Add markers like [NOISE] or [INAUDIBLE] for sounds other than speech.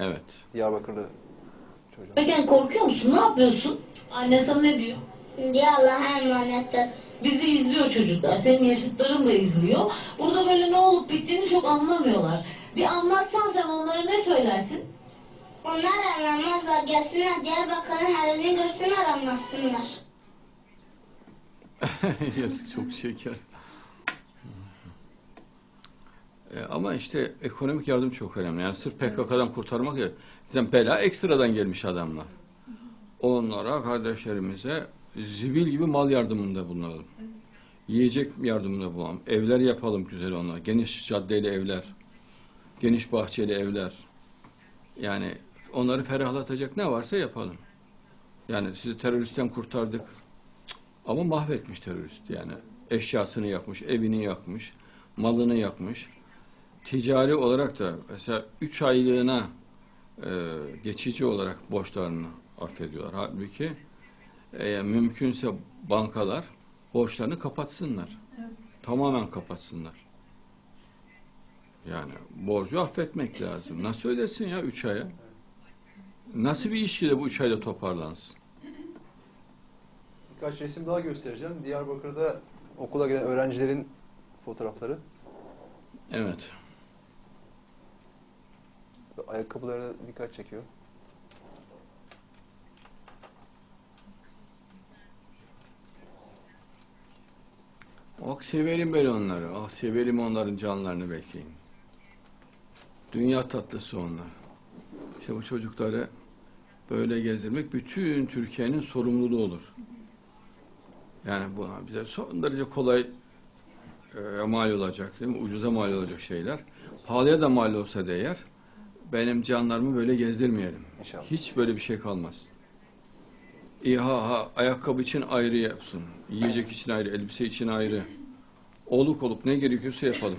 Evet. Diyarbakırlı çocuğun. Peki korkuyor musun? Ne yapıyorsun? Anne sana ne diyor? Diye Allah'a emanettir. Bizi izliyor çocuklar. Senin yaşıtların da izliyor. Burada böyle ne olup bittiğini çok anlamıyorlar. Bir anlatsan sen onlara ne söylersin? Onlar aranmazlar. Gelsinler Diyarbakır'ın halini görsünler anlasınlar. [LAUGHS] Yazık çok şeker. E, ama işte ekonomik yardım çok önemli. Yani sırf PKK'dan kurtarmak ya. Zaten bela ekstradan gelmiş adamlar. Onlara, kardeşlerimize zibil gibi mal yardımında bulunalım. Yiyecek yardımında bulunalım. Evler yapalım güzel onlar. Geniş caddeli evler. Geniş bahçeli evler. Yani onları ferahlatacak ne varsa yapalım. Yani sizi teröristten kurtardık. Ama mahvetmiş terörist yani. Eşyasını yakmış, evini yakmış, malını yakmış. Ticari olarak da mesela 3 aylığına e, geçici olarak borçlarını affediyorlar. Halbuki e, mümkünse bankalar borçlarını kapatsınlar. Tamamen kapatsınlar. Yani borcu affetmek lazım. Nasıl ödesin ya 3 aya? Nasıl bir ilişkide bu 3 ayda toparlansın? Birkaç resim daha göstereceğim. Diyarbakır'da okula gelen öğrencilerin fotoğrafları. Evet. Ayakkabıları dikkat çekiyor. Ah severim ben onları. Ah severim onların canlarını bekleyin. Dünya tatlısı onlar. İşte bu çocukları böyle gezdirmek bütün Türkiye'nin sorumluluğu olur. Yani buna bize son derece kolay e, mal olacak, değil mi? Ucuza mal olacak şeyler. Pahalıya da mal olsa değer, benim canlarımı böyle gezdirmeyelim. İnşallah. Hiç böyle bir şey kalmaz. İHA ha, ayakkabı için ayrı yapsın. Yiyecek için ayrı, elbise için ayrı. Oluk oluk ne gerekiyorsa yapalım.